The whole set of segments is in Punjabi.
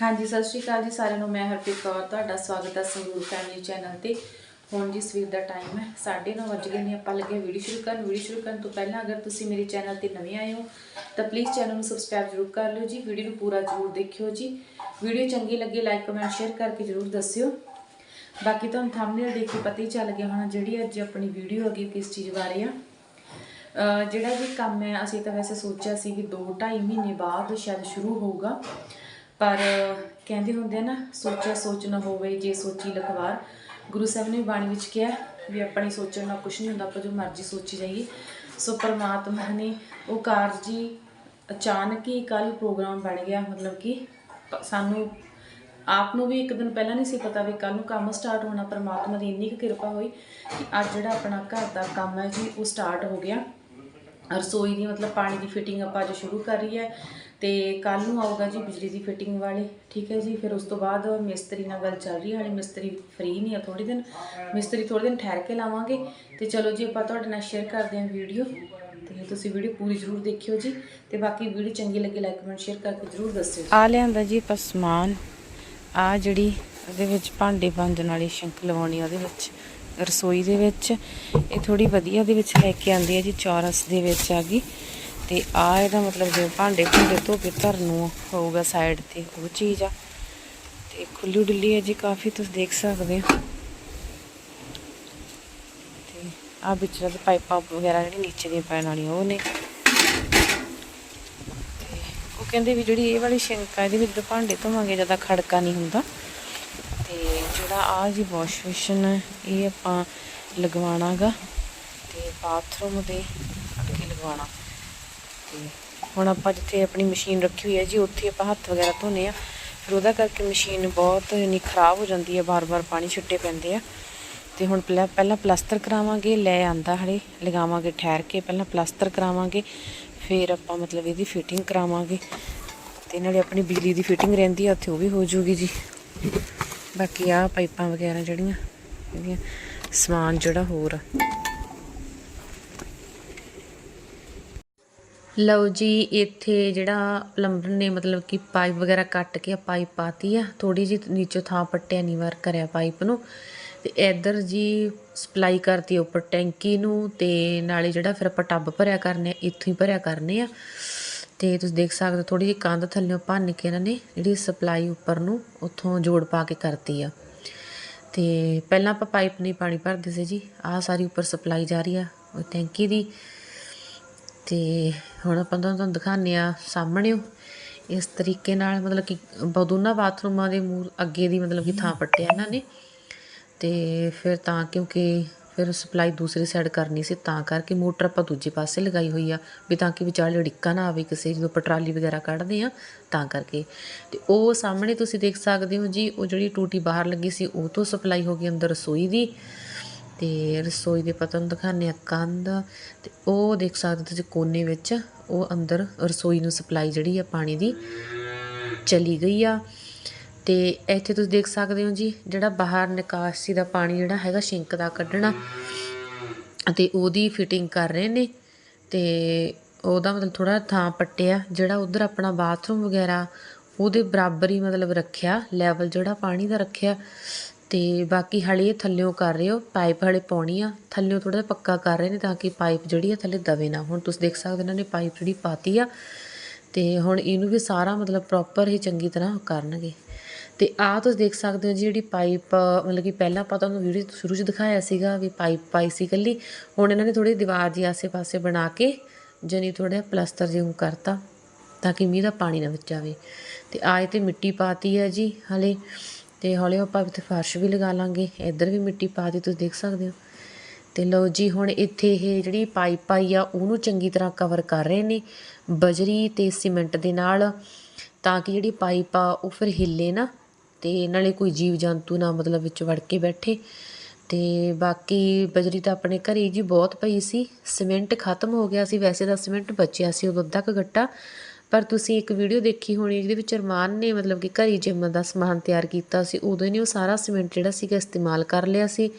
ਹਾਂਜੀ, ਸਤਿ ਸ਼੍ਰੀ ਅਕਾਲ ਜੀ ਸਾਰਿਆਂ ਨੂੰ। ਮੈਂ ਹਰਪ੍ਰੀਤ ਕੌਰ, ਤੁਹਾਡਾ ਸਵਾਗਤ ਹੈ ਸੰਗਰੂਰ ਫੈਮਿਲੀ ਚੈਨਲ ਤੇ। ਹੁਣ ਜੀ ਸਵੇਰ ਦਾ ਟਾਈਮ ਹੈ 9:30 ਵਜ ਗਏ ਨੇ, ਆਪਾਂ ਲੱਗੇ ਵੀਡੀਓ ਸ਼ੁਰੂ ਕਰਨ। ਵੀਡੀਓ ਸ਼ੁਰੂ ਕਰਨ ਤੋਂ ਪਹਿਲਾਂ ਅਗਰ ਤੁਸੀਂ ਮੇਰੇ ਚੈਨਲ ਤੇ ਨਵੇਂ ਆਏ ਹੋ, ਤਾਂ ਪਲੀਜ਼ ਚੈਨਲ ਨੂੰ ਸਬਸਕ੍ਰਾਈਬ ਜ਼ਰੂਰ ਕਰ ਲਿਓ ਜੀ। ਵੀਡੀਓ ਨੂੰ ਪੂਰਾ ਜ਼ਰੂਰ ਦੇਖਿਓ ਜੀ। ਵੀਡੀਓ ਚੰਗੀ ਲੱਗੇ ਲਾਈਕ ਕਮੈਂਟ ਸ਼ੇਅਰ ਕਰਕੇ ਜ਼ਰੂਰ ਦੱਸਿਓ। ਬਾਕੀ ਤੁਹਾਨੂੰ ਥੰਬਨੇਲ ਦੇਖ ਕੇ ਪਤਾ ਹੀ ਚੱਲ ਗਿਆ ਹੋਣਾ ਜਿਹੜੀ ਅੱਜ ਆਪਣੀ ਵੀਡੀਓ ਹੈਗੀ ਕਿਸ ਚੀਜ਼ ਬਾਰੇ ਆ। ਜਿਹੜਾ ਵੀ ਕੰਮ ਹੈ, ਅਸੀਂ ਤਾਂ ਵੈਸੇ ਸੋਚਿਆ ਸੀ ਕਿ 2-2.5 ਮਹੀਨੇ ਬਾਅਦ ਸ਼ਾਇਦ ਸ਼ੁਰੂ ਹੋਊਗਾ। ਪਰ ਕਹਿੰਦੇ ਹੁੰਦੇ ਆ ਨਾ, ਸੋਚਿਆ ਸੋਚ ਨਾ ਹੋਵੇ, ਜੇ ਸੋਚੀ ਲਖਵਾਰ। ਗੁਰੂ ਸਾਹਿਬ ਨੇ ਬਾਣੀ ਵਿੱਚ ਕਿਹਾ ਵੀ ਆਪਣੀ ਸੋਚਣ ਨਾਲ ਕੁਝ ਨਹੀਂ ਹੁੰਦਾ, ਆਪਾਂ ਜੋ ਮਰਜ਼ੀ ਸੋਚੀ ਜਾਈਏ। ਸੋ ਪਰਮਾਤਮਾ ਨੇ ਉਹ ਕਾਰਜ ਜੀ ਅਚਾਨਕ ਹੀ ਕੱਲ ਪ੍ਰੋਗਰਾਮ ਬਣ ਗਿਆ, ਮਤਲਬ ਕਿ ਸਾਨੂੰ ਆਪ ਨੂੰ ਵੀ ਇੱਕ ਦਿਨ ਪਹਿਲਾਂ ਨਹੀਂ ਸੀ ਪਤਾ ਵੀ ਕੱਲ ਨੂੰ ਕੰਮ ਸਟਾਰਟ ਹੋਣਾ, ਪਰਮਾਤਮਾ ਦੀ ਇੰਨੀ ਕੁ ਕਿਰਪਾ ਹੋਈ ਕਿ ਅੱਜ ਜਿਹੜਾ ਆਪਣਾ ਘਰ ਦਾ ਕੰਮ ਹੈ ਜੀ, ਉਹ ਸਟਾਰਟ ਹੋ ਗਿਆ। ਰਸੋਈ ਦੀ ਮਤਲਬ ਪਾਣੀ ਦੀ ਫਿਟਿੰਗ ਆਪਾਂ ਅੱਜ ਸ਼ੁਰੂ ਕਰ ਰਹੀ ਹੈ ਤੇ ਕੱਲ ਨੂੰ ਆਊਗਾ ਜੀ ਬਿਜਲੀ ਦੀ ਫਿਟਿੰਗ ਵਾਲੇ, ਠੀਕ ਹੈ ਜੀ, ਫਿਰ ਉਸ ਤੋਂ ਬਾਅਦ ਮਿਸਤਰੀ ਨਾਲ ਗੱਲ ਚੱਲ ਰਹੀ ਹੈ, ਹਾਲੇ ਮਿਸਤਰੀ ਫ੍ਰੀ ਨਹੀਂ ਆ ਥੋੜੀ ਦਿਨ, ਮਿਸਤਰੀ ਥੋੜੇ ਦਿਨ ਠਹਿਰ ਕੇ ਲਾਵਾਂਗੇ ਤੇ ਚਲੋ ਜੀ ਆਪਾਂ ਤੁਹਾਡੇ ਨਾਲ ਸ਼ੇਅਰ ਕਰਦੇ ਹਾਂ ਵੀਡੀਓ ਤੇ ਤੁਸੀਂ ਵੀਡੀਓ ਪੂਰੀ ਜ਼ਰੂਰ ਦੇਖਿਓ ਜੀ ਤੇ ਬਾਕੀ ਵੀਡੀਓ ਚੰਗੀ ਲੱਗੇ ਲਾਈਕ ਕਮੈਂਟ ਸ਼ੇਅਰ ਕਰਕੇ ਜ਼ਰੂਰ ਦੱਸਿਓ ਆ ਲਿਆਂਦਾ ਜੀ ਆਪਾਂ ਸਮਾਨ, ਆ ਜਿਹੜੀ ਉਹਦੇ ਵਿੱਚ ਭਾਂਡੇ ਭਾਂਜਣ ਵਾਲੀ ਸ਼ੰਕ ਲਵਾਉਣੀ ਉਹਦੇ ਵਿੱਚ। ਰਸੋਈ ਦੇ ਵਿੱਚ। ਇਹ ਥੋੜੀ ਵਧੀਆ ਦੇ ਵਿੱਚ ਲੈ ਕੇ ਆਂਦੀ ਹੈ ਜੀ, ਚੌਰਸ ਦੇ ਵਿੱਚ ਆ ਗਈ। ਤੇ ਆ ਇਹਦਾ ਮਤਲਬ ਜੇ ਭਾਂਡੇ ਭੁੰਡੇ ਧੋ ਕੇ ਧਰਨ ਨੂੰ ਹੋਊਗਾ ਸਾਈਡ ਤੇ, ਉਹ ਚੀਜ਼ ਆ। ਤੇ ਖੁੱਲੀ ਡੁੱਲੀ ਹੈ ਜੀ, ਕਾਫੀ ਤੁਸੀਂ ਦੇਖ ਸਕਦੇ ਹੋ। ਤੇ ਆ ਵਿੱਚ ਦਾ ਪਾਈਪਾਂ ਵਗੈਰਾ ਜਿਹੜੀ ਨੀਚੇ ਦੀਆਂ ਪੈਣ ਵਾਲੀਆਂ, ਉਹ ਨੇ। ਤੇ ਉਹ ਕਹਿੰਦੇ ਵੀ ਜਿਹੜੀ ਇਹ ਵਾਲੀ ਸ਼ਿੰਕ ਆ, ਇਹਦੇ ਵਿੱਚ ਭਾਂਡੇ ਧੋਵਾਂਗੇ, ਜ਼ਿਆਦਾ ਖੜਕਾ ਨਹੀਂ ਹੁੰਦਾ। ਜਿਹੜਾ ਆ ਜੀ ਵਾਸ਼ ਬੇਸ਼ਨ ਇਹ ਆਪਾਂ ਲਗਵਾਉਣਾਗਾ ਤੇ ਬਾਥਰੂਮ ਦੇ ਅੱਗੇ ਲਗਵਾਉਣਾ। ਤੇ ਹੁਣ ਆਪਾਂ ਜਿੱਥੇ ਆਪਣੀ ਮਸ਼ੀਨ ਰੱਖੀ ਹੋਈ ਹੈ ਜੀ, ਉੱਥੇ ਆਪਾਂ ਹੱਥ ਵਗੈਰਾ ਧੋਨੇ ਆ। ਫਿਰ ਉਹਦਾ ਕਰਕੇ ਮਸ਼ੀਨ ਬਹੁਤ ਯਾਨੀ ਖਰਾਬ ਹੋ ਜਾਂਦੀ ਹੈ, ਬਾਰ-ਬਾਰ ਪਾਣੀ ਛਿੱਟੇ ਪੈਂਦੇ ਆ। ਤੇ ਹੁਣ ਪਹਿਲਾਂ ਪਹਿਲਾਂ ਪਲਾਸਟਰ ਕਰਾਵਾਂਗੇ, ਲੈ ਆਂਦਾ ਹਲੇ, ਲਗਾਵਾਂਗੇ, ਠਹਿਰ ਕੇ ਪਹਿਲਾਂ ਪਲਾਸਟਰ ਕਰਾਵਾਂਗੇ। ਫਿਰ ਆਪਾਂ ਮਤਲਬ ਇਹਦੀ ਫਿਟਿੰਗ ਕਰਾਵਾਂਗੇ। ਤੇ ਨਾਲੇ ਆਪਣੀ ਬਿਜਲੀ ਦੀ ਫਿਟਿੰਗ ਰਹਿੰਦੀ ਆ, ਉੱਥੇ ਉਹ ਵੀ ਹੋ ਜੂਗੀ ਜੀ। ਬਾਕੀ ਆ ਪਾਈਪਾਂ ਵਗੈਰਾ ਜਿਹੜੀਆਂ ਇਹਦੀਆਂ ਸਮਾਨ ਜਿਹੜਾ ਹੋਰ ਆ। ਲਓ ਜੀ, ਇੱਥੇ ਜਿਹੜਾ ਪਲੰਬਰ ਨੇ ਮਤਲਬ ਕਿ ਪਾਈਪ ਵਗੈਰਾ ਕੱਟ ਕੇ ਪਾਈਪ ਪਾਤੀ ਆ ਥੋੜੀ ਜਿਹੀ ਨੀਚੋਂ ਥਾਂ ਪੱਟਿਆ ਨਹੀਂ ਵਾਰ ਕਰਿਆ ਪਾਈਪ ਨੂੰ। ਤੇ ਇੱਧਰ ਜੀ ਸਪਲਾਈ ਕਰਤੀ ਉੱਪਰ ਟੈਂਕੀ ਨੂੰ ਤੇ ਨਾਲੇ ਜਿਹੜਾ ਫਿਰ ਆਪਾਂ ਟੱਬ ਭਰਿਆ ਕਰਨੇ, ਇੱਥੋਂ ਹੀ ਭਰਿਆ ਕਰਨੇ ਆ। ਤੇ ਤੁਸੀਂ ਦੇਖ ਸਕਦੇ ਹੋ ਥੋੜੀ ਜਿਹੀ ਕੰਧ ਥੱਲੇੋਂ ਭੰਨ ਕੇ ਇਹਨਾਂ ਨੇ ਜਿਹੜੀ ਸਪਲਾਈ ਉੱਪਰ ਨੂੰ ਉੱਥੋਂ ਜੋੜ ਪਾ ਕੇ ਕਰਤੀ ਆ। ਤੇ ਪਹਿਲਾਂ ਆਪਾਂ ਪਾਈਪ ਨਹੀਂ ਪਾਣੀ ਭਰਦੇ ਸੀ ਜੀ, ਆਹ ਸਾਰੀ ਉੱਪਰ ਸਪਲਾਈ ਜਾ ਰਹੀ ਆ, ਉਹ ਟੈਂਕੀ ਦੀ। ਤੇ ਹੁਣ ਆਪਾਂ ਤੁਹਾਨੂੰ ਦਿਖਾਉਂਦੇ ਆ ਸਾਹਮਣੇ ਇਸ ਤਰੀਕੇ ਨਾਲ ਮਤਲਬ ਕਿ ਬ- ਦੋਨਾਂ ਬਾਥਰੂਮਾਂ ਦੇ ਮੂੰਹ ਅੱਗੇ ਦੀ ਮਤਲਬ ਕਿ ਥਾਂ ਪੱਟਿਆ ਇਹਨਾਂ ਨੇ। ਤੇ ਫਿਰ ਤਾਂ ਕਿਉਂਕਿ ਫਿਰ ਸਪਲਾਈ ਦੂਸਰੀ ਸਾਈਡ ਕਰਨੀ ਸੀ ਤਾਂ ਕਰਕੇ ਮੋਟਰ ਆਪਾਂ ਦੂਜੇ ਪਾਸੇ ਲਗਾਈ ਹੋਈ ਆ ਵੀ ਤਾਂ ਕਿ ਵਿਚਾਲੇ ਡਿੱਕਾ ਨਾ ਆਵੇ ਕਿਸੇ ਜਦੋਂ ਪਟਰਾਲੀ ਵਗੈਰਾ ਕੱਢਦੇ ਆ ਤਾਂ ਕਰਕੇ। ਤੇ ਉਹ ਸਾਹਮਣੇ ਤੁਸੀਂ ਦੇਖ ਸਕਦੇ ਹੋ ਜੀ, ਉਹ ਜਿਹੜੀ ਟੂਟੀ ਬਾਹਰ ਲੱਗੀ ਸੀ ਉਹ ਤੋਂ ਸਪਲਾਈ ਹੋ ਗਈ ਅੰਦਰ ਰਸੋਈ ਦੀ। ਤੇ ਰਸੋਈ ਦੇ ਪਤਾ ਨੂੰ ਦਿਖਾਉਂਦੇ ਆ ਕੰਧ ਤੇ ਉਹ ਦੇਖ ਸਕਦੇ ਹੋ ਤੁਸੀਂ ਕੋਨੇ ਵਿੱਚ ਉਹ ਅੰਦਰ ਰਸੋਈ ਨੂੰ ਸਪਲਾਈ ਜਿਹੜੀ ਆ ਪਾਣੀ ਦੀ ਚਲੀ ਗਈ ਆ। ਤੇ ਇੱਥੇ ਤੁਸੀਂ ਦੇਖ ਸਕਦੇ ਹੋ ਜੀ, ਜਿਹੜਾ ਬਾਹਰ ਨਿਕਾਸੀ ਦਾ ਪਾਣੀ ਜਿਹੜਾ ਹੈਗਾ ਸ਼ਿੰਕ ਦਾ ਕੱਢਣਾ ਤੇ ਉਹਦੀ ਫਿਟਿੰਗ ਕਰ ਰਹੇ ਨੇ ਤੇ ਉਹਦਾ ਮਤਲਬ ਥੋੜਾ ਥਾਂ ਪੱਟਿਆ, ਜਿਹੜਾ ਉਧਰ ਆਪਣਾ ਬਾਥਰੂਮ ਵਗੈਰਾ ਉਹਦੇ ਬਰਾਬਰ ਹੀ ਮਤਲਬ ਰੱਖਿਆ ਲੈਵਲ ਜਿਹੜਾ ਪਾਣੀ ਦਾ ਰੱਖਿਆ ਤੇ ਬਾਕੀ ਹਲੇ ਇਹ ਥੱਲਿਓਂ ਕਰ ਰਹੇ ਹੋ ਪਾਈਪ ਹਲੇ ਪਾਉਣੀ ਆ, ਥੱਲਿਓਂ ਥੋੜਾ ਜਿਹਾ ਪੱਕਾ ਕਰ ਰਹੇ ਨੇ ਤਾਂ ਕਿ ਪਾਈਪ ਜਿਹੜੀ ਆ ਥੱਲੇ ਦਵੇ ਨਾ, ਹੁਣ ਤੁਸੀਂ ਦੇਖ ਸਕਦੇ ਹੋ ਇਹਨਾਂ ਨੇ ਪਾਈਪ ਜਿਹੜੀ ਪਾਤੀ ਆ ਤੇ ਹੁਣ ਇਹਨੂੰ ਵੀ ਸਾਰਾ ਮਤਲਬ ਪ੍ਰੋਪਰ ਹੀ ਚੰਗੀ ਤਰ੍ਹਾਂ ਕਰਨਗੇ। ਅਤੇ ਆਹ ਤੁਸੀਂ ਦੇਖ ਸਕਦੇ ਹੋ ਜੀ ਜਿਹੜੀ ਪਾਈਪ, ਮਤਲਬ ਕਿ ਪਹਿਲਾਂ ਆਪਾਂ ਤੁਹਾਨੂੰ ਵੀਡੀਓ ਸ਼ੁਰੂ 'ਚ ਦਿਖਾਇਆ ਸੀਗਾ ਵੀ ਪਾਈਪ ਪਾਈ ਸੀ ਇਕੱਲੀ, ਹੁਣ ਇਹਨਾਂ ਨੇ ਥੋੜ੍ਹੀ ਦੀਵਾਰ ਦੀ ਆਸੇ-ਪਾਸੇ ਬਣਾ ਕੇ ਜਨੀ ਥੋੜਾ ਪਲਸਤਰ ਜਿਹਾ ਕਰਤਾ ਤਾਂ ਕਿ ਮੀਂਹ ਦਾ ਪਾਣੀ ਨਾ ਵਿੱਚ ਆਵੇ। ਤੇ ਆਏ ਤੇ ਮਿੱਟੀ ਪਾਤੀ ਹੈ ਜੀ ਹਲੇ, ਤੇ ਹੌਲੀ ਆਪਾਂ ਇੱਥੇ ਫਰਸ਼ ਵੀ ਲਗਾ ਲਾਂਗੇ, ਇੱਧਰ ਵੀ ਮਿੱਟੀ ਪਾ ਪਾਤੀ ਤੁਸੀਂ ਦੇਖ ਸਕਦੇ ਹੋ। ਤੇ ਲਓ ਜੀ ਹੁਣ ਇੱਥੇ ਇਹ ਜਿਹੜੀ ਪਾਈਪ ਆਈ ਆ, ਉਹਨੂੰ ਚੰਗੀ ਤਰ੍ਹਾਂ ਕਵਰ ਕਰ ਰਹੇ ਨੇ, ਬਜਰੀ ਤੇ ਸੀਮੈਂਟ ਦੇ ਨਾਲ ਤਾਂ ਕਿ ਜਿਹੜੀ ਪਾਈਪ ਆ ਉਹ ਫਿਰ ਹਿੱਲੇ ਨਾ। ਅਤੇ ਨਾਲੇ ਕੋਈ ਜੀਵ ਜੰਤੂ ਨਾ ਮਤਲਬ ਵਿੱਚ ਵੜ ਕੇ ਬੈਠੇ। ਅਤੇ ਬਾਕੀ ਬਜਰੀ ਤਾਂ ਆਪਣੇ ਘਰੇ ਹੀ ਜੀ ਬਹੁਤ ਪਈ ਸੀ। ਸੀਮੈਂਟ ਖਤਮ ਹੋ ਗਿਆ ਸੀ। ਵੈਸੇ ਤਾਂ ਸੀਮੈਂਟ ਬਚਿਆ ਸੀ ਉਦੋਂ ਅੱਧਾ ਕੁ ਗੱਟਾ। ਪਰ ਤੁਸੀਂ ਇੱਕ ਵੀਡੀਓ ਦੇਖੀ ਹੋਣੀ ਜਿਹਦੇ ਵਿੱਚ ਅਰਮਾਨ ਨੇ ਮਤਲਬ ਕਿ ਘਰੀ ਜਿਮ ਦਾ ਸਮਾਨ ਤਿਆਰ ਕੀਤਾ ਸੀ। ਉਦੋਂ ਹੀ ਨੇ ਉਹ ਸਾਰਾ ਸੀਮੈਂਟ ਜਿਹੜਾ ਸੀਗਾ ਇਸਤੇਮਾਲ ਕਰ ਲਿਆ ਸੀ।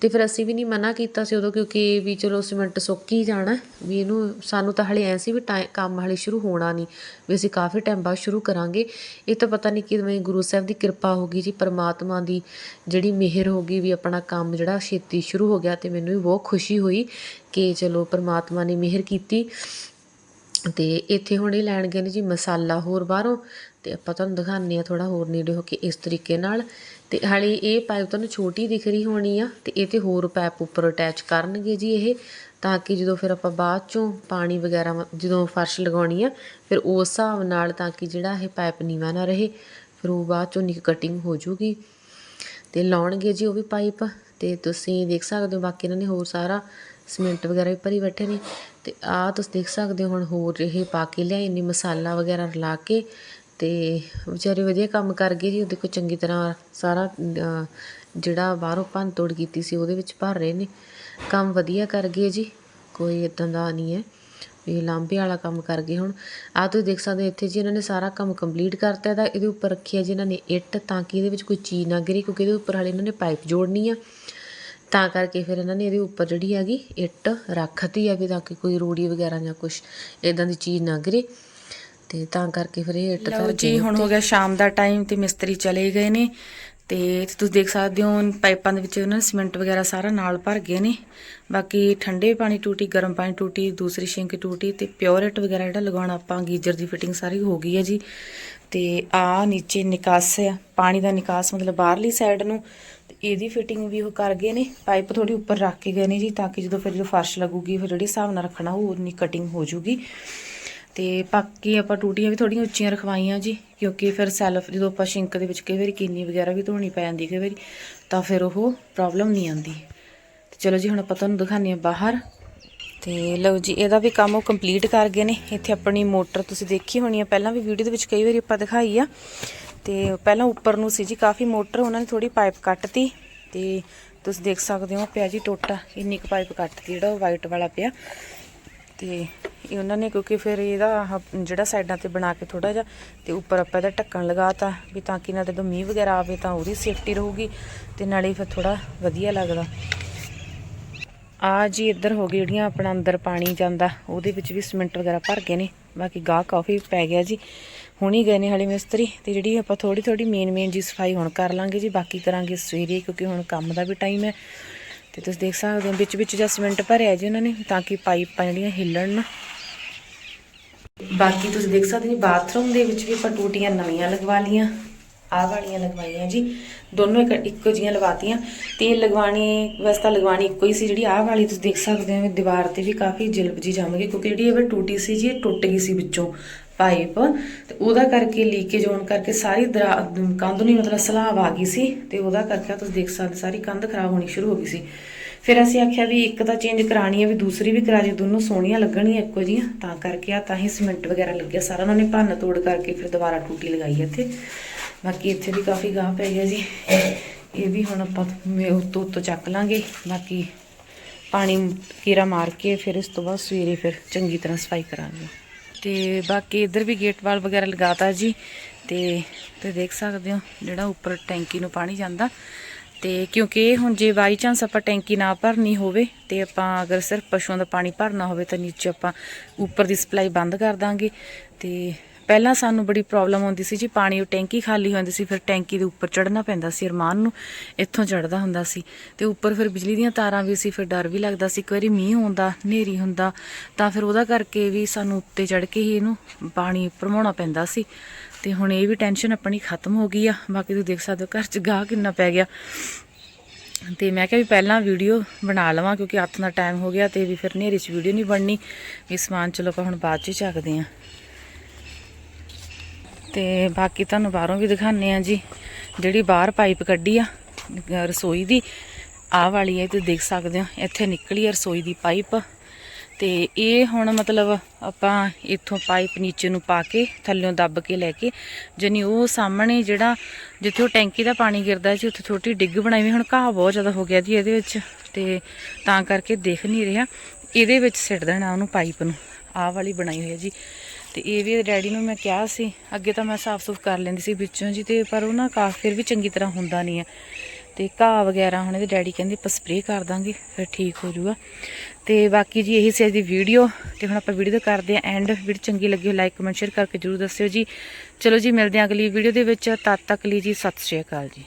ਅਤੇ ਫਿਰ ਅਸੀਂ ਵੀ ਨਹੀਂ ਮਨਾ ਕੀਤਾ ਸੀ ਉਦੋਂ ਕਿਉਂਕਿ ਵੀ ਚਲੋ ਸੀਮੈਂਟ ਸੁੱਕ ਹੀ ਜਾਣਾ ਵੀ ਇਹਨੂੰ ਸਾਨੂੰ ਤਾਂ ਹਲੇ ਐ ਸੀ ਵੀ ਟਾਈ- ਕੰਮ ਹਲੇ ਸ਼ੁਰੂ ਹੋਣਾ ਨਹੀਂ। ਵੀ ਅਸੀਂ ਕਾਫੀ ਟਾਈਮ ਬਾਅਦ ਸ਼ੁਰੂ ਕਰਾਂਗੇ। ਇਹ ਤਾਂ ਪਤਾ ਨਹੀਂ ਕਿਵੇਂ ਗੁਰੂ ਸਾਹਿਬ ਦੀ ਕਿਰਪਾ ਹੋ ਗਈ ਜੀ, ਪਰਮਾਤਮਾ ਦੀ ਜਿਹੜੀ ਮਿਹਰ ਹੋ ਗਈ ਵੀ ਆਪਣਾ ਕੰਮ ਜਿਹੜਾ ਛੇਤੀ ਸ਼ੁਰੂ ਹੋ ਗਿਆ ਤੇ ਮੈਨੂੰ ਵੀ ਬਹੁਤ ਖੁਸ਼ੀ ਹੋਈ ਕਿ ਚਲੋ ਪਰਮਾਤਮਾ ਨੇ ਮਿਹਰ ਕੀਤੀ। ਤੇ ਇੱਥੇ ਹੁਣ ਇਹ ਲੈਣ ਗਏ ਨੇ ਜੀ ਮਸਾਲਾ ਹੋਰ ਬਾਹਰੋਂ। ਤੇ ਆਪਾਂ ਤੁਹਾਨੂੰ ਦਿਖਾਉਂਦੇ ਆ ਥੋੜਾ ਹੋਰ ਨੇੜੇ ਹੋ ਕੇ ਇਸ ਤਰੀਕੇ ਨਾਲ। ਤੇ ਹਾਲੇ ਇਹ ਪਾਈਪ ਤੁਹਾਨੂੰ ਛੋਟੀ ਦਿਖ ਰਹੀ ਹੋਣੀ ਆ ਤੇ ਇਹ ਤੇ ਹੋਰ ਪਾਈਪ ਉੱਪਰ ਅਟੈਚ ਕਰਨਗੇ ਜੀ ਇਹ, ਤਾਂ ਕਿ ਜਦੋਂ ਫਿਰ ਆਪਾਂ ਬਾਅਦ ਚੋਂ ਪਾਣੀ ਵਗੈਰਾ ਜਦੋਂ ਫਰਸ਼ ਲਗਾਉਣੀ ਆ, ਫਿਰ ਉਸ ਹਿਸਾਬ ਨਾਲ ਤਾਂ ਕਿ ਜਿਹੜਾ ਇਹ ਪਾਈਪ ਨੀਵਾ ਨਾ ਰਹੇ, ਫਿਰ ਉਹ ਬਾਅਦ ਚੋਂ ਨਿਕ ਕਟਿੰਗ ਹੋ ਜੂਗੀ। ਤੇ ਲਾਉਣਗੇ ਜੀ ਉਹ ਵੀ ਪਾਈਪ, ਤੇ ਤੁਸੀਂ ਦੇਖ ਸਕਦੇ ਹੋ ਬਾਕੀ ਇਹਨਾਂ ਨੇ ਹੋਰ ਸਾਰਾ ਸੀਮੈਂਟ ਵਗੈਰਾ ਵੀ ਭਰੀ ਬੈਠੇ ਨੇ। ਤੇ ਆਹ ਤੁਸੀਂ ਦੇਖ ਸਕਦੇ ਹੋ ਹੁਣ ਹੋਰ ਇਹ ਪਾ ਕੇ ਲਿਆਏ ਨੇ ਮਸਾਲਾ ਵਗੈਰਾ ਰਲਾ ਕੇ ਅਤੇ ਵਿਚਾਰੇ ਵਧੀਆ ਕੰਮ ਕਰ ਗਏ ਜੀ ਉਹਦੇ ਕੋਲ ਚੰਗੀ ਤਰ੍ਹਾਂ ਸਾਰਾ ਜਿਹੜਾ ਬਾਹਰੋਂ ਭੰਨ ਤੋੜ ਕੀਤੀ ਸੀ, ਉਹਦੇ ਵਿੱਚ ਭਰ ਰਹੇ ਨੇ। ਕੰਮ ਵਧੀਆ ਕਰ ਗਏ ਜੀ, ਕੋਈ ਇੱਦਾਂ ਦਾ ਨਹੀਂ ਹੈ। ਵੀ ਲਾਂਭੇ ਵਾਲਾ ਕੰਮ ਕਰ ਗਏ ਹੁਣ। ਆਹ ਤੁਸੀਂ ਦੇਖ ਸਕਦੇ ਹੋ, ਇੱਥੇ ਜੀ ਇਹਨਾਂ ਨੇ ਸਾਰਾ ਕੰਮ ਕੰਪਲੀਟ ਕਰਤਾ, ਇਹਦਾ ਇਹਦੇ ਉੱਪਰ ਰੱਖਿਆ ਜੀ ਇਹਨਾਂ ਨੇ ਇੱਟ, ਤਾਂ ਕਿ ਇਹਦੇ ਵਿੱਚ ਕੋਈ ਚੀਜ਼ ਨਾ ਗਿਰੇ, ਕਿਉਂਕਿ ਇਹਦੇ ਉੱਪਰ ਹਾਲੇ ਇਹਨਾਂ ਨੇ ਪਾਈਪ ਜੋੜਨੀ ਆ। ਤਾਂ ਕਰਕੇ ਫਿਰ ਇਹਨਾਂ ਨੇ ਇਹਦੇ ਉੱਪਰ ਜਿਹੜੀ ਹੈਗੀ ਇੱਟ ਰੱਖਤੀ ਆ, ਵੀ ਤਾਂ ਕਿ ਕੋਈ ਰੂੜੀ ਵਗੈਰਾ ਜਾਂ ਕੁਝ ਇਦਾਂ ਦੀ ਚੀਜ਼ ਨਾ ਗਿਰੇ। ਤੇ ਤਾਂ ਕਰਕੇ ਫਿਰ ਇਹ ਇੱਟ ਲਓ ਜੀ ਹੁਣ ਹੋ ਗਿਆ ਸ਼ਾਮ ਦਾ ਟਾਈਮ ਤੇ ਮਿਸਤਰੀ ਚਲੇ ਗਏ ਨੇ ਤੇ ਤੁਸੀਂ ਦੇਖ ਸਕਦੇ ਹੋ ਪਾਈਪਾਂ ਦੇ ਵਿੱਚ ਉਹਨਾਂ ਨੇ ਸੀਮੈਂਟ ਵਗੈਰਾ ਸਾਰਾ ਨਾਲ ਭਰ ਗਏ ਨੇ। ਬਾਕੀ ਠੰਡੇ ਪਾਣੀ ਟੂਟੀ ਗਰਮ ਪਾਣੀ ਟੂਟੀ ਦੂਸਰੀ ਸ਼ਿੰਕ ਟੂਟੀ ਤੇ ਪਿਓਰੇਟ ਵਗੈਰਾ ਜਿਹੜਾ ਲਗਾਉਣਾ ਆਪਾਂ ਗੀਜ਼ਰ ਦੀ ਫਿਟਿੰਗ ਸਾਰੀ ਹੋ ਗਈ ਹੈ ਜੀ। ਤੇ ਆ ਨੀਚੇ ਨਿਕਾਸ ਆ ਪਾਣੀ ਦਾ ਨਿਕਾਸ ਮਤਲਬ ਬਾਹਰਲੀ ਸਾਈਡ ਨੂੰ ਇਹਦੀ ਫਿਟਿੰਗ ਵੀ ਉਹ ਕਰ ਗਏ ਨੇ। ਪਾਈਪ ਥੋੜੀ ਉੱਪਰ ਰੱਖ ਕੇ ਗਏ ਨੇ ਜੀ ਤਾਂ ਕਿ ਜਦੋਂ ਫਿਰ ਜਦੋਂ ਫਰਸ਼ ਲੱਗੂਗੀ ਫਿਰ ਜਿਹੜੀ ਹਿਸਾਬ ਨਾਲ ਰੱਖਣਾ ਉਹ ਉਨੀ ਕਟਿੰਗ ਹੋ ਜੂਗੀ। ਤੇ ਬਾਕੀ ਆਪਾਂ ਟੂਟੀਆਂ ਵੀ ਥੋੜੀਆਂ ਉੱਚੀਆਂ ਰਖਵਾਈਆਂ ਜੀ, ਕਿਉਂਕਿ ਫਿਰ ਸੈਲਫ ਜਦੋਂ ਆਪਾਂ ਸ਼ਿੰਕ ਦੇ ਵਿੱਚ ਕਈ ਵਾਰੀ ਕਿੰਨੀ ਵਗੈਰਾ ਵੀ ਧੋਣੀ ਪੈ ਜਾਂਦੀ ਕਈ ਵਾਰੀ, ਤਾਂ ਫਿਰ ਉਹ ਪ੍ਰੋਬਲਮ ਨਹੀਂ ਆਉਂਦੀ। ਤੇ ਚਲੋ ਜੀ ਹੁਣ ਆਪਾਂ ਤੁਹਾਨੂੰ ਦਿਖਾਉਂਦੇ ਹਾਂ ਬਾਹਰ। ਤੇ ਲਓ ਜੀ, ਇਹਦਾ ਵੀ ਕੰਮ ਉਹ ਕੰਪਲੀਟ ਕਰ ਗਏ ਨੇ। ਇੱਥੇ ਆਪਣੀ ਮੋਟਰ ਤੁਸੀਂ ਦੇਖੀ ਹੋਣੀ ਆ, ਪਹਿਲਾਂ ਵੀ ਵੀਡੀਓ ਦੇ ਵਿੱਚ ਕਈ ਵਾਰੀ ਆਪਾਂ ਦਿਖਾਈ ਆ। ਤੇ ਪਹਿਲਾਂ ਉੱਪਰ ਨੂੰ ਸੀ ਜੀ, ਕਾਫੀ ਮੋਟਰ ਉਹਨਾਂ ਨੇ ਥੋੜੀ ਪਾਈਪ ਕੱਟਤੀ। ਤੇ ਤੁਸੀਂ ਦੇਖ ਸਕਦੇ ਹੋ, ਪਿਆ ਜੀ ਟੋਟਾ, ਇੰਨੀ ਕੁ ਪਾਈਪ ਕੱਟਤੀ ਜਿਹੜਾ ਉਹ ਵਾਈਟ ਵਾਲਾ ਪਿਆ। ਤੇ ਇਹ ਉਹਨਾਂ ਨੇ ਕਿਉਂਕਿ ਫਿਰ ਇਹਦਾ ਆਹ ਜਿਹੜਾ ਸਾਈਡਾਂ ਤੇ ਬਣਾ ਕੇ ਥੋੜਾ ਜਿਹਾ ਤੇ ਉੱਪਰ ਆਪਾਂ ਇਹਦਾ ਢੱਕਣ ਲਗਾਤਾ ਵੀ ਤਾਂ ਕਿ ਨਾ ਜਦੋਂ ਮੀਂਹ ਵਗੈਰਾ ਆਵੇ ਤਾਂ ਉਹਦੀ ਸੇਫਟੀ ਰਹੂਗੀ ਤੇ ਨਾਲੇ ਫਿਰ ਥੋੜਾ ਵਧੀਆ ਲੱਗਦਾ। ਆ ਜੀ ਇੱਧਰ ਹੋ ਗਈ ਜਿਹੜੀਆਂ ਆਪਣਾ ਅੰਦਰ ਪਾਣੀ ਜਾਂਦਾ, ਉਹਦੇ ਵਿੱਚ ਵੀ ਸੀਮੈਂਟ ਵਗੈਰਾ ਭਰ ਗਏ ਨੇ, ਬਾਕੀ ਗਾਹ ਕਾਫੀ ਪੈ ਗਿਆ ਜੀ। ਹੁਣੀ ਗਏ ਨੇ ਹਲੇ ਮਿਸਤਰੀ ਤੇ ਜਿਹੜੀ ਆਪਾਂ ਥੋੜੀ ਥੋੜੀ ਮੇਨ ਮੇਨ ਜੀ ਸਫ਼ਾਈ ਹੁਣ ਕਰ ਲਾਂਗੇ ਜੀ, ਬਾਕੀ ਕਰਾਂਗੇ ਸਵੇਰੇ ਕਿਉਂਕਿ ਹੁਣ ਕੰਮ ਦਾ ਵੀ ਟਾਈਮ ਹੈ। ਤੇ ਤੁਸੀਂ ਦੇਖ ਸਕਦੇ ਹੋ, ਵਿੱਚ ਵਿੱਚ ਜਾਂ ਸੀਮੈਂਟ ਭਰਿਆ ਜੀ ਉਹਨਾਂ ਨੇ, ਤਾਂ ਕਿ ਪਾਈਪਾਂ ਜਿਹੜੀਆਂ ਹਿੱਲਣ ਨਾ। ਬਾਕੀ ਤੁਸੀਂ ਦੇਖ ਸਕਦੇ ਹੋ ਬਾਥਰੂਮ ਦੇ ਵਿੱਚ ਵੀ ਆਪਾਂ ਟੂਟੀਆਂ ਨਵੀਆਂ ਲਗਵਾ ਲੀਆਂ ਆਹ ਵਾਲੀਆਂ ਲਗਵਾਈਆਂ ਜੀ। ਦੋਨੋਂ ਇੱਕ, ਇੱਕੋ ਜੀਆਂ ਲਵਾਤੀਆਂ। ਤੇ ਇਹ ਲਗਵਾਣੀ ਵੈਸੇ ਤਾਂ ਲਗਵਾਣੀ ਇੱਕੋ ਹੀ ਸੀ ਜਿਹੜੀ ਆਹ ਵਾਲੀ, ਤੁਸੀਂ ਦੇਖ ਸਕਦੇ ਹੋ ਦੀਵਾਰ ਤੇ ਵੀ ਕਾਫੀ ਜਿਲਬ ਜੀ ਜੰਮ ਗਈ, ਕਿਉਂਕਿ ਜਿਹੜੀ ਇਹ ਟੂਟੀ ਸੀ ਜੀ, ਇਹ ਟੁੱਟ ਗਈ ਸੀ ਵਿੱਚੋਂ। ਪਾਈਪ, ਤੇ ਉਹਦਾ ਕਰਕੇ ਲੀਕੇਜ ਹੋਣ ਕਰਕੇ ਸਾਰੀ ਦਰਾ- ਕੰਧ ਨੂੰ ਮਤਲਬ ਸਲਾਬ ਆ ਗਈ ਸੀ, ਤੇ ਉਹਦਾ ਕਰਕੇ ਤੁਸੀਂ ਦੇਖ ਸਕਦੇ, ਸਾਰੀ ਕੰਧ ਖਰਾਬ ਹੋਣੀ ਸ਼ੁਰੂ ਹੋ ਗਈ ਸੀ। ਫਿਰ ਅਸੀਂ ਆਖਿਆ ਵੀ ਇੱਕ ਤਾਂ ਚੇਂਜ ਕਰਾਣੀ ਹੈ ਵੀ ਦੂਸਰੀ ਵੀ ਕਰਾ ਜੇ, ਦੋਨੋਂ ਸੋਹਣੀਆਂ ਲੱਗਣਗੀਆਂ ਇੱਕੋ ਜੀਆਂ ਤਾਂ ਕਰਕੇ ਆ ਤਾਂ ਹੀ ਸੀਮੈਂਟ ਵਗੈਰਾ ਲੱਗਿਆ। ਸਾਰਾ ਉਹਨਾਂ ਨੇ ਭੰਨ ਤੋੜ ਕਰਕੇ ਫਿਰ ਦੁਬਾਰਾ ਟੂਟੀ ਲਗਾਈ ਹੈ ਇੱਥੇ। ਬਾਕੀ ਇੱਥੇ ਵੀ ਕਾਫੀ ਗਾਹ ਪੈ ਗਿਆ ਜੀ। ਇਹ ਵੀ ਹੁਣ ਆਪਾਂ ਮੇ- ਉੱਤੋਂ ਉੱਤੋਂ ਚੱਕ ਲਾਂਗੇ। ਬਾਕੀ ਪਾਣੀ ਕੀਰਾ ਮਾਰ ਕੇ ਫਿਰ ਇਸ ਤੋਂ ਬਾਅਦ ਸਵੇਰੇ ਫਿਰ ਚੰਗੀ ਤਰ੍ਹਾਂ ਸਫ਼ਾਈ ਕਰਾਂਗੇ। ਤੇ ਬਾਕੀ ਇੱਧਰ ਵੀ ਗੇਟ ਵਾਲ ਵਗੈਰਾ ਲਗਾਤਾ ਜੀ। ਤੇ ਤੇ ਦੇਖ ਸਕਦੇ ਹੋ, ਜਿਹੜਾ ਉੱਪਰ ਟੈਂਕੀ ਨੂੰ ਪਾਣੀ ਜਾਂਦਾ। ਤੇ ਕਿਉਂਕਿ ਇਹ ਹੁਣ ਜੇ ਬਾਈ ਚਾਂਸ ਆਪਾਂ ਟੈਂਕੀ ਨਾ ਭਰਨੀ ਹੋਵੇ, ਤੇ ਆਪਾਂ ਅਗਰ ਸਿਰਫ ਪਸ਼ੂਆਂ ਦਾ ਪਾਣੀ ਭਰਨਾ ਹੋਵੇ, ਤਾਂ ਨੀਚੇ ਆਪਾਂ ਉੱਪਰ ਦੀ ਸਪਲਾਈ ਬੰਦ ਕਰ ਦਾਂਗੇ। ਤੇ ਪਹਿਲਾਂ ਸਾਨੂੰ ਬੜੀ ਪ੍ਰੋਬਲਮ ਆਉਂਦੀ ਸੀ ਜੀ, ਪਾਣੀ ਉਹ ਟੈਂਕੀ ਖਾਲੀ ਹੁੰਦੀ ਸੀ, ਫਿਰ ਟੈਂਕੀ ਦੇ ਉੱਪਰ ਚੜਨਾ ਪੈਂਦਾ ਸੀ, ਅਰਮਾਨ ਨੂੰ ਇੱਥੋਂ ਚੜਦਾ ਹੁੰਦਾ ਸੀ। ਤੇ ਉੱਪਰ ਫਿਰ ਬਿਜਲੀ ਦੀਆਂ ਤਾਰਾਂ ਵੀ ਸੀ, ਫਿਰ ਡਰ ਵੀ ਲੱਗਦਾ ਸੀ, ਇੱਕ ਵਾਰੀ ਮੀਂਹ ਹੁੰਦਾ ਹਨੇਰੀ ਹੁੰਦਾ, ਤਾਂ ਫਿਰ ਉਹਦਾ ਕਰਕੇ ਵੀ ਸਾਨੂੰ ਉੱਤੇ ਚੜ ਕੇ ਹੀ ਇਹਨੂੰ ਪਾਣੀ ਭਰਮਾਉਣਾ ਪੈਂਦਾ ਸੀ। ਤੇ ਹੁਣ ਇਹ ਵੀ ਟੈਨਸ਼ਨ ਆਪਣੀ ਖਤਮ ਹੋ ਗਈ ਆ, ਬਾਕੀ ਤੁਸੀਂ ਦੇਖ ਸਕਦੇ ਹੋ ਘਰ 'ਚ ਗਾਹ ਕਿੰਨਾ ਪੈ ਗਿਆ। ਤੇ ਮੈਂ ਕਿਹਾ ਵੀ ਪਹਿਲਾਂ ਵੀਡੀਓ ਬਣਾ ਲਵਾਂ, ਕਿਉਂਕਿ ਹੱਥ ਦਾ ਟਾਈਮ ਹੋ ਗਿਆ ਤੇ ਵੀ ਫਿਰ ਹਨੇਰੇ 'ਚ ਵੀਡੀਓ ਨਹੀਂ ਬਣਨੀ। ਵੀ ਸਮਾਨ ਚਲੋ ਆਪਾਂ ਹੁਣ ਬਾਅਦ 'ਚ ਚੱਕਦੇ ਆਂ ਤੇ ਬਾਕੀ ਤੁਹਾਨੂੰ ਬਾਹਰੋਂ ਵੀ ਦਿਖਾਣੇ ਆ ਜੀ। ਜਿਹੜੀ ਬਾਹਰ ਪਾਈਪ ਕੱਢੀ ਆ, ਰਸੋਈ ਦੀ, ਆਹ ਵਾਲੀ ਹੈ ਤੇ ਦੇਖ ਸਕਦੇ ਹੋ, ਇੱਥੇ ਨਿਕਲੀ ਆ ਰਸੋਈ ਦੀ ਪਾਈਪ। ਤੇ ਇਹ ਹੁਣ ਮਤਲਬ ਆਪਾਂ ਇੱਥੋਂ ਪਾਈਪ ਨੀਚੇ ਨੂੰ ਪਾ ਕੇ ਥੱਲਿਓਂ ਦੱਬ ਕੇ ਲੈ ਕੇ, ਜਾਣੀ ਉਹ ਸਾਹਮਣੇ ਜਿਹੜਾ ਜਿੱਥੇ ਉਹ ਟੈਂਕੀ ਦਾ ਪਾਣੀ ਗਿਰਦਾ ਸੀ, ਉੱਥੇ ਛੋਟੀ ਡਿੱਗ ਬਣਾਈ ਵੀ ਹੁਣ ਘਾਹ ਬਹੁਤ ਜ਼ਿਆਦਾ ਹੋ ਗਿਆ ਜੀ ਇਹਦੇ ਵਿੱਚ। ਤੇ ਤਾਂ ਕਰਕੇ ਦੇਖ ਨਹੀਂ ਰਿਹਾ। ਇਹਦੇ ਵਿੱਚ ਸਿੱਟ ਦੇਣਾ ਉਹਨੂੰ ਪਾਈਪ ਨੂੰ। ਆਹ ਵਾਲੀ ਬਣਾਈ ਹੋਈ ਹੈ ਜੀ। ਤੇ ਇਹ ਵੀ ਡੈਡੀ ਨੂੰ ਮੈਂ ਕਿਹਾ ਸੀ, ਅੱਗੇ ਤਾਂ ਮੈਂ ਸਾਫ਼ ਸੁਫ ਕਰ ਲੈਂਦੀ ਸੀ ਵਿੱਚੋਂ ਜੀ ਤੇ ਪਰ ਉਹ ਨਾ ਕਾਫੀ ਫਿਰ ਵੀ ਚੰਗੀ ਤਰ੍ਹਾਂ ਹੁੰਦਾ ਨਹੀਂ ਹੈ ਤੇ ਘਾਹ ਵਗੈਰਾ ਹੁਣ ਇਹਦੇ ਡੈਡੀ ਕਹਿੰਦੇ ਆਪਾਂ ਸਪਰੇਅ ਕਰ ਦਾਂਗੇ, ਫਿਰ ਠੀਕ ਹੋ ਜਾਊਗਾ। ਤੇ ਬਾਕੀ ਜੀ ਇਹੀ ਸੀ ਅੱਜ ਦੀ ਵੀਡੀਓ ਤੇ ਹੁਣ ਆਪਾਂ ਵੀਡੀਓ ਦਾ ਕਰਦੇ ਆਂ ਐਂਡ ਵੀਡੀਓ ਚੰਗੀ ਲੱਗੀ ਲਾਈਕ ਕਮੈਂਟ ਸ਼ੇਅਰ ਕਰਕੇ ਜਰੂਰ ਦੱਸਿਓ ਜੀ। ਚਲੋ ਜੀ, ਮਿਲਦੇ ਆਂ ਅਗਲੀ ਵੀਡੀਓ ਦੇ ਵਿੱਚ। ਤਦ ਤੱਕ ਲਈ ਜੀ, ਸਤਿ ਸ਼੍ਰੀ ਅਕਾਲ ਜੀ।